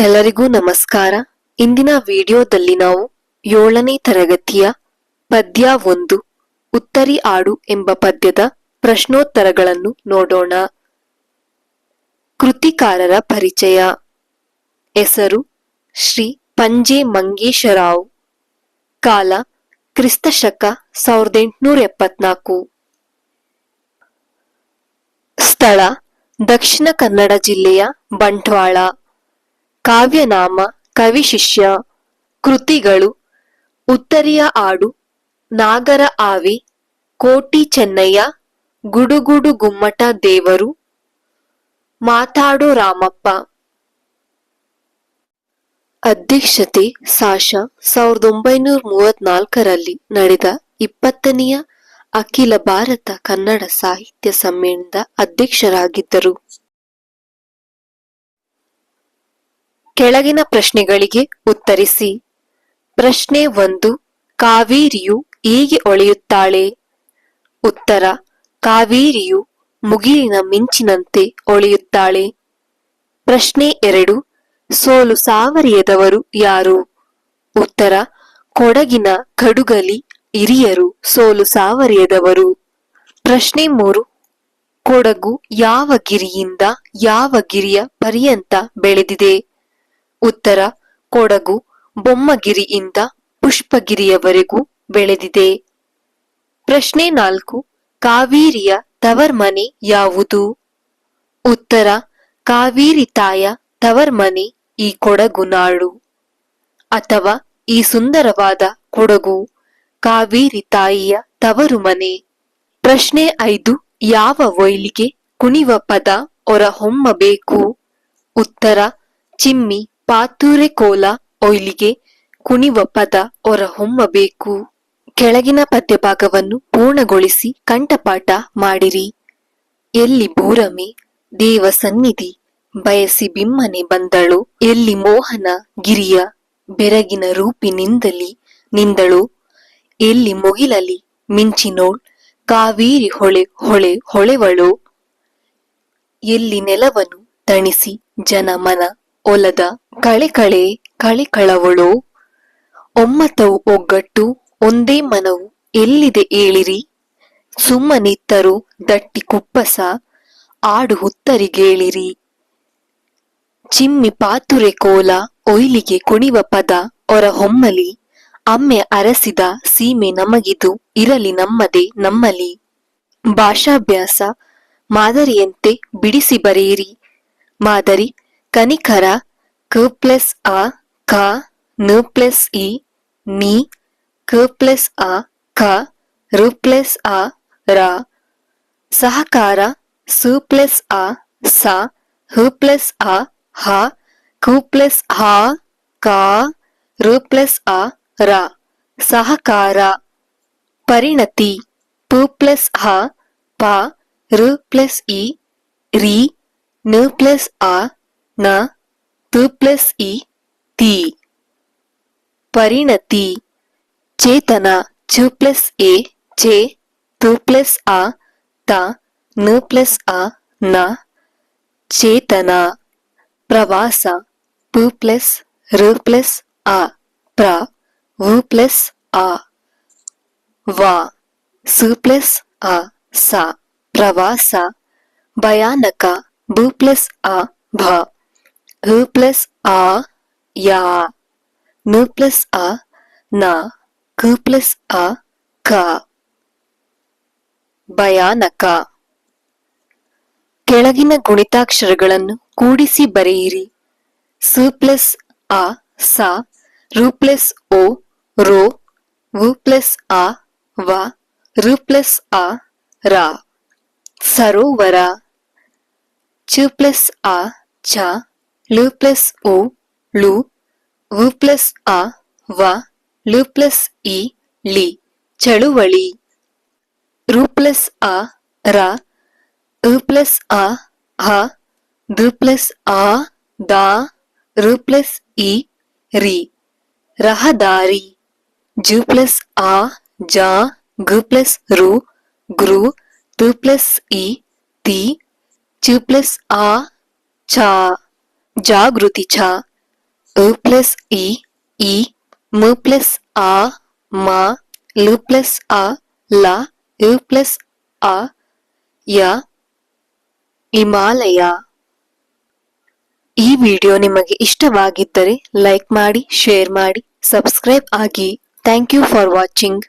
ಎಲ್ಲರಿಗೂ ನಮಸ್ಕಾರ. ಇಂದಿನ ವಿಡಿಯೋದಲ್ಲಿ ನಾವು ಏಳನೇ ತರಗತಿಯ ಪದ್ಯ ಒಂದು, ಉತ್ತರಿ ಆಡು ಎಂಬ ಪದ್ಯದ ಪ್ರಶ್ನೋತ್ತರಗಳನ್ನು ನೋಡೋಣ. ಕೃತಿಕಾರರ ಪರಿಚಯ. ಹೆಸರು ಶ್ರೀ ಪಂಜೆ ಮಂಗೇಶರಾವ್. ಕಾಲ ಕ್ರಿಸ್ತಶಕ ಸಾವಿರದ ಎಂಟುನೂರ ಎಪ್ಪತ್ನಾಲ್ಕು. ಸ್ಥಳ ದಕ್ಷಿಣ ಕನ್ನಡ ಜಿಲ್ಲೆಯ ಬಂಟ್ವಾಳ. ಕಾವ್ಯನಾಮ ಕವಿಶಿಷ್ಯ ಕೃತಿಗಳು, ಉತ್ತರಿಯ ಆಡು, ನಾಗರ ಆವಿ, ಕೋಟಿ ಚೆನ್ನಯ್ಯ, ಗುಡುಗುಡು ಗುಮ್ಮಟ ದೇವರು, ಮಾತಾಡೋ ರಾಮಪ್ಪ. ಅಧ್ಯಕ್ಷತೆ ಸಾಶ ಸಾವಿರದ ಒಂಬೈನೂರ ಮೂವತ್ನಾಲ್ಕರಲ್ಲಿ ನಡೆದ ಇಪ್ಪತ್ತನೆಯ ಅಖಿಲ ಭಾರತ ಕನ್ನಡ ಸಾಹಿತ್ಯ ಸಮ್ಮೇಳನದ ಅಧ್ಯಕ್ಷರಾಗಿದ್ದರು. ಕೆಳಗಿನ ಪ್ರಶ್ನೆಗಳಿಗೆ ಉತ್ತರಿಸಿ. ಪ್ರಶ್ನೆ ಒಂದು, ಕಾವೇರಿಯು ಹೇಗೆ ಒಳೆಯುತ್ತಾಳೆ? ಉತ್ತರ, ಕಾವೇರಿಯು ಮುಗಿಲಿನ ಮಿಂಚಿನಂತೆ ಒಳೆಯುತ್ತಾಳೆ. ಪ್ರಶ್ನೆ ಎರಡು, ಸೋಲು ಸಾವರಿಯದವರು ಯಾರು? ಉತ್ತರ, ಕೊಡಗಿನ ಕಡುಗಲಿ ಹಿರಿಯರು ಸೋಲು ಸಾವರಿಯದವರು. ಪ್ರಶ್ನೆ ಮೂರು, ಕೊಡಗು ಯಾವ ಗಿರಿಯಿಂದ ಯಾವ ಗಿರಿಯ ಪರ್ಯಂತ ಬೆಳೆದಿದೆ? ಉತ್ತರ, ಕೊಡಗು, ಬೊಮ್ಮಗಿರಿಯಿಂದ ಪುಷ್ಪಗಿರಿಯವರೆಗೂ ಬೆಳೆದಿದೆ. ಪ್ರಶ್ನೆ ನಾಲ್ಕು, ಕಾವೇರಿಯ ತವರ್ಮನೆ ಯಾವುದು? ಉತ್ತರ, ಕಾವೇರಿ ತಾಯ ತವರ್ಮನೆ ಈ ಕೊಡಗು ನಾಡು. ಅಥವಾ ಈ ಸುಂದರವಾದ ಕೊಡಗು, ಕಾವೇರಿ ತಾಯಿಯ ತವರು ಮನೆ ಪ್ರಶ್ನೆ ಐದು, ಯಾವ ಒಯ್ಲಿಗೆ ಕುಣಿವ ಪದ ಹೊರ ಹೊಮ್ಮಬೇಕು ಉತ್ತರ, ಚಿಮ್ಮಿ ಪಾತೂರೆ ಕೋಲ ಒಯ್ಲಿಗೆ ಕುಣಿವ ಪದ ಹೊರ ಹೊಮ್ಮಬೇಕು ಕೆಳಗಿನ ಪದ್ಯಭಾಗವನ್ನು ಪೂರ್ಣಗೊಳಿಸಿ ಕಂಠಪಾಠ ಮಾಡಿರಿ. ಎಲ್ಲಿ ಭೂರಮೆ, ದೇವ ಸನ್ನಿಧಿ, ಬಯಸಿ ಬಿಮ್ಮನೆ ಬಂದಳು, ಎಲ್ಲಿ ಮೋಹನ ಗಿರಿಯ, ಬೆರಗಿನ ರೂಪಿನಿಂದಲಿ ನಿಂದಳು, ಎಲ್ಲಿ ಮುಗಿಲಲಿ ಮಿಂಚಿನೋಳ್ ಕಾವೇರಿ ಹೊಳೆ ಹೊಳೆ ಹೊಳೆವಳು, ಎಲ್ಲಿ ನೆಲವನು ತಣಿಸಿ ಜನಮನ ಒಲದ ಕಳೆ ಕಳೆ ಕಳೆ ಕಳವಳು, ಒಮ್ಮತವು ಒಗ್ಗಟ್ಟು, ಒಂದೇ ಮನವು ಎಲ್ಲಿದೆ ಏಳಿರಿ? ಸುಮ್ಮನಿತ್ತರು ದಟ್ಟಿ ಕುಪ್ಪಸ, ಆಡು ಹುತ್ತರಿಗೇಳಿರಿ. ಚಿಮ್ಮಿ ಪಾತುರೆ ಕೋಲ ಒಯ್ಲಿಗೆ ಕುಣಿವ ಪದ ಹೊರ ಹೊಮ್ಮಲಿ, ಅಮ್ಮೆ ಅರಸಿದ ಸೀಮೆ ನಮಗಿದು ಇರಲಿ ನಮ್ಮದೇ ನಮ್ಮಲಿ. ಭಾಷಾಭ್ಯಾಸ ಮಾದರಿಯಂತೆ ಬಿಡಿಸಿ ಬರೆಯಿರಿ. ಮಾದರಿ ಕನಿಕರ ಕ ಪ್ಲಸ್ ಆ ಕ ನ ಪ್ಲಸ್ ಇ ನಿ ಕ ಪ್ಲಸ್ ಆ ಕ ರ ಪ್ಲಸ್ ಆ ರ ಸಹಕಾರ ಸು ಪ್ಲಸ್ ಆ ಸ ಹ ಪ್ಲಸ್ ಆ ಹ ಕು ಪ್ಲಸ್ ಹ ಕ ರ ಪ್ಲಸ್ ಆ ರ ಸಹಕಾರ ಪರಿಣತಿ ಪ ಪ್ಲಸ್ ಹ ಪ ರ ಪ್ಲಸ್ ಇ ರಿ ನ ಪ್ಲಸ್ ಆ ನ ತ ಪ್ಲಸ್ ಇ ತಿ ಪರಿಣತಿ ಚೇತನ ಚ ಪ್ಲಸ್ ಎ ಚೆ ತು ಪ್ಲಸ್ ಆ ತ ನ ಪ್ಲಸ್ ಆ ನ ಚೇತನ ಪ್ರವಾಸ ಪ ಪ್ಲಸ್ ರ ಪ್ಲಸ್ ಆ ಪ್ರ ವ ಪ್ಲಸ್ ಆ ವ ಸ ಪ್ಲಸ್ ಆ ಸ ಪ್ರವಾಸ ಭಯಾನಕ ಬ ಪ್ಲಸ್ ಆ ಭ ಹ ಪ್ಲಸ್ ಆ, ಯಾ. ನ ಪ್ಲಸ್ ಆ ನ. ಕ ಪ್ಲಸ್ ಅ, ಕ. ಭಯಾನಕ. ಕೆಳಗಿನ ಗುಣಿತಾಕ್ಷರಗಳನ್ನು ಕೂಡಿಸಿ ಬರೆಯಿರಿ. ಸ ಪ್ಲಸ್ ಆ ಸ. ರು ಪ್ಲಸ್ ಒ ರೋ. ವು ಪ್ಲಸ್ ಆ, ವ. ರು ಪ್ಲಸ್ ಆ, ರ. ಸರೋವರ. ಚ ಪ್ಲಸ್ ಆ, ಚ. ಲು ಪ್ಲಸ್ ಓ ಲು ವು ಪ್ಲಸ್ ಅ, ವ, ಲು ಪ್ಲಸ್ ಇ ಲಿ ಚಳುವಳಿ. ರು ಪ್ಲಸ್ ಅ, ರ ಅ ಪ್ಲಸ್ ಅ, ಹ, ದು ಪ್ಲಸ್ ಆ, ದ, ರು ಪ್ಲಸ್ ಇ, ರಿ. ರಹದಾರಿ, ಜು ಪ್ಲಸ್ ಆ, ಜ, ಗು ಪ್ಲಸ್ ರು, ಗೃ, ತು ಪ್ಲಸ್ ಇ, ತಿ, ಚು ಪ್ಲಸ್ ಆ, ಛ. ಜಾಗೃತಿ ಛ. ಅ ಪ್ಲಸ್ ಇ ಇ, ಮ ಪ್ಲಸ್ ಆ, ಮ, ಲ ಪ್ಲಸ್ ಅ, ಲ ಇ ಪ್ಲಸ್ ಅ, ಯ, ಹಿಮಾಲಯ. ಈ ವಿಡಿಯೋ ನಿಮಗೆ ಇಷ್ಟವಾಗಿದ್ದರೆ ಲೈಕ್ ಮಾಡಿ, ಶೇರ್ ಮಾಡಿ, ಸಬ್ಸ್ಕ್ರೈಬ್ ಆಗಿ. Thank you for watching.